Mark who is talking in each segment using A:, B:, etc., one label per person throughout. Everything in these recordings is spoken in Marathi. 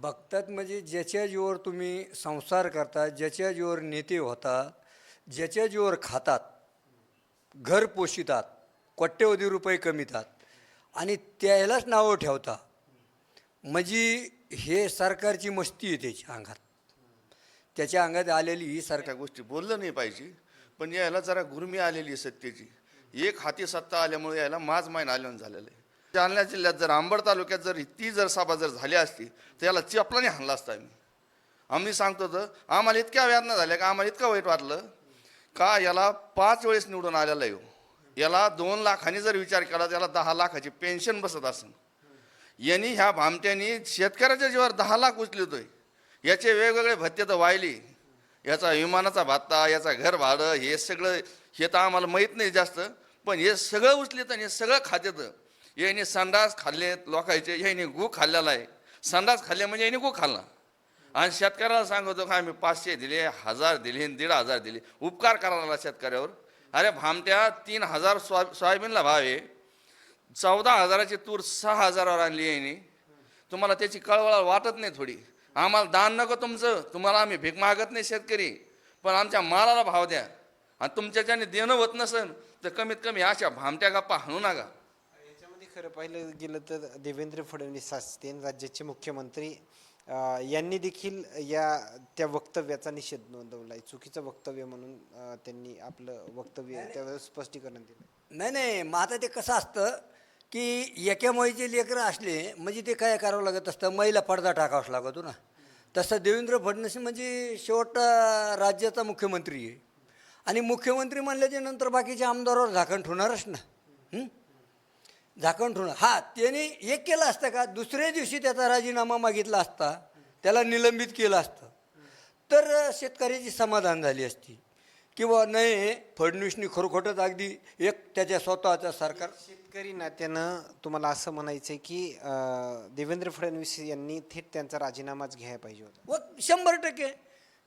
A: बघतात म्हणजे ज्याच्या जीवर तुम्ही संसार करता ज्याच्या जीवर नेते होता ज्याच्या जीवर खातात घर पोषितात कोट्यवधी रुपये कमितात आणि त्यालाच नावं ठेवता. म्हणजे हे सरकारची मस्ती आहे त्याच्या अंगात. त्याच्या अंगात आलेली ही सरकार
B: गोष्टी बोललं नाही पाहिजे पण याला जरा गुरमी आलेली आहे सत्तेची. एक हाती सत्ता आल्यामुळे याला माज मायन आल्यानं झालेलं आहे. जालना जिल्ह्यात जर आंबड तालुक्यात जर ती जर सभा जर झाली असती तर याला चपलाने हाणला असता आम्ही. आम्ही सांगतो तर आम्हाला इतक्या वेदना झाल्या का? आम्हाला इतकं वाईट वाटलं का? याला पाच वेळेस निवडून आलेला येऊ हो. याला दोन लाखांनी जर विचार केला तर याला दहा लाखाची पेन्शन बसत असेल यांनी ह्या भामट्यांनी शेतकऱ्याच्या जीवावर दहा लाख उचलतोय याचे वेगवेगळे भत्ते तर वाहिली. याचा विमानाचा भत्ता याचा घर भाडं हे सगळं हे तर आम्हाला माहीत नाही जास्त पण हे सगळं उचलेत आणि हे सगळं खात्यात. याने संडास खाल्लेत लोकांचे ह्याने गु खाल्लेला आहे. संडास खाल्ले म्हणजे याने गु खाल्ला. आणि शेतकऱ्याला सांगतो का आम्ही पाचशे दिले हजार दिले आणि दीड हजार दिले. उपकार करायला शेतकऱ्यावर. अरे भामट्या तीन हजार सोया सोयाबीनला भाव आहे. चौदा हजाराची तूर सहा हजारावर आणली आहे तुम्हाला त्याची कळवळ वाटत नाही थोडी. आम्हाला दान नको तुमचं. तुम्हाला आम्ही भीक मागत नाही शेतकरी. पण आमच्या मालाला भाव द्या. आणि तुमच्याच्याने देणं होत नसेल तर कमीत कमी अशा भामट्या गप्पा हाणू नका.
C: खरं पाहिलं गेलं तर देवेंद्र फडणवीस असतील राज्याचे मुख्यमंत्री यांनी देखील या त्या वक्तव्याचा निषेध नोंदवलाय चुकीचं वक्तव्य म्हणून त्यांनी आपलं वक्तव्य त्यावेळेस स्पष्टीकरण दिलं.
A: नाही नाही. मग आता ते कसं असतं की एका लेकरं असले म्हणजे ते काय करावं लागत असतं? मैला पडदा टाकावाच लागतो ना. तसं देवेंद्र फडणवीस म्हणजे शेवटचा राज्याचा मुख्यमंत्री आहे. आणि मुख्यमंत्री म्हणल्याच्या नंतर बाकीच्या आमदारावर झाकण ठेवणारच ना? झाकण ठेवणं. हा त्याने एक केलं असतं का दुसऱ्या दिवशी त्याचा राजीनामा मागितला असता त्याला निलंबित केलं असतं. तर शेतकऱ्याची समाधान झाली असती. किंवा नाही फडणवीसनी खरोखोटच अगदी एक त्याच्या स्वतःचं सरकार
C: शेतकरी नात्यानं तुम्हाला असं म्हणायचं आहे की अं, देवेंद्र फडणवीस यांनी थेट त्यांचा राजीनामाच घ्यायला पाहिजे होता.
A: व शंभर टक्के.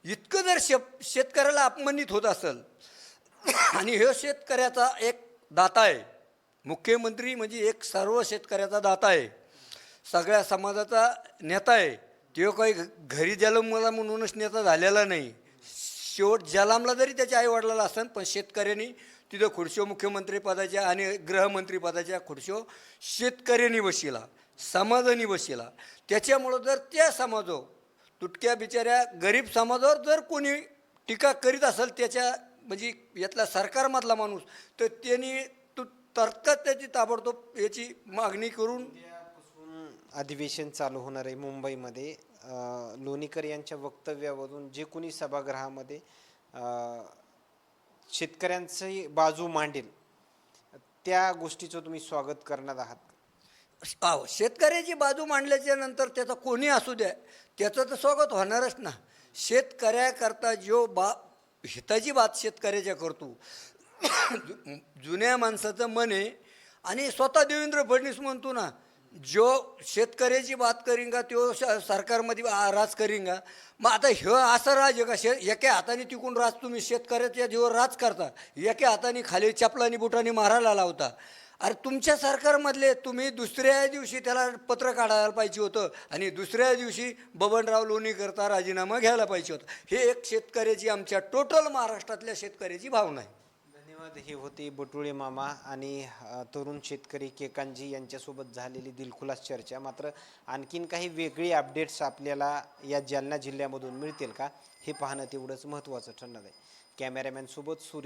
A: इतकं जर शेप शेतकऱ्याला अपमानित होत असेल आणि हे शेतकऱ्याचा एक दाता आहे मुख्यमंत्री म्हणजे एक सर्व शेतकऱ्याचा दाता आहे. सगळ्या समाजाचा नेता आहे. तो काही घ- घरी जलमला म्हणूनच नेता झालेला नाही. शेवट जलामला जरी त्याच्या आईवडिलाला असेल पण शेतकऱ्यांनी तिथं खुडशो मुख्यमंत्री पदाच्या आणि गृहमंत्री पदाच्या खुर्शीवर शेतकऱ्यांनी बसिला समाजाने बसिला त्याच्यामुळं जर त्या समाजो तुटक्या बिचाऱ्या गरीब समाजावर जर कोणी टीका करीत असेल त्याच्या म्हणजे यातला सरकारमधला माणूस तर त्यांनी तर्कात त्याची ताबडतोब याची मागणी करून
C: अधिवेशन चालू होणार आहे मुंबईमध्ये. लोणीकर यांच्या वक्तव्यावरून जे कोणी सभागृहामध्ये अं, शेतकऱ्यांची बाजू मांडेल त्या गोष्टीचं तुम्ही स्वागत करणार आहात.
A: आहो शेतकऱ्याची बाजू मांडल्याच्या नंतर त्याचा कोणी असू द्या त्याचं तर स्वागत होणारच ना. शेतकऱ्याकरता जो बा हिताची बात शेतकऱ्याच्या करतो जु- जुन्या माणसाचं मन आहे आणि स्वतः देवेंद्र फडणवीस म्हणतो ना जो शेतकऱ्याची बात करींगा तो श- सरकारमध्ये राज राज का? मग आता ह्यो असं राज आहे का? शे एका हाताने तिकून राज तुम्ही शेतकऱ्याच्या जीवर राज करता एका हाताने खाली चपलानी बुटाने मारायला लावता. अरे तुमच्या सरकारमधले तुम्ही दुसऱ्या दिवशी त्याला पत्र काढायला पाहिजे होतं आणि दुसऱ्या दिवशी बबनराव लोणी करता राजीनामा घ्यायला पाहिजे होतं. हे एक शेतकऱ्याची आमच्या टोटल महाराष्ट्रातल्या शेतकऱ्याची भावना आहे.
C: धन्यवाद. हे होते बटुळे मामा आणि तरुण शेतकरी केकांजी यांच्यासोबत झालेली दिलखुलास चर्चा. मात्र आणखीन काही वेगळी अपडेट्स आपल्याला या जालना जिल्ह्यामधून मिळतील का हे पाहणं तेवढंच महत्त्वाचं ठरणार आहे. कॅमेरामॅनसोबत सूर्य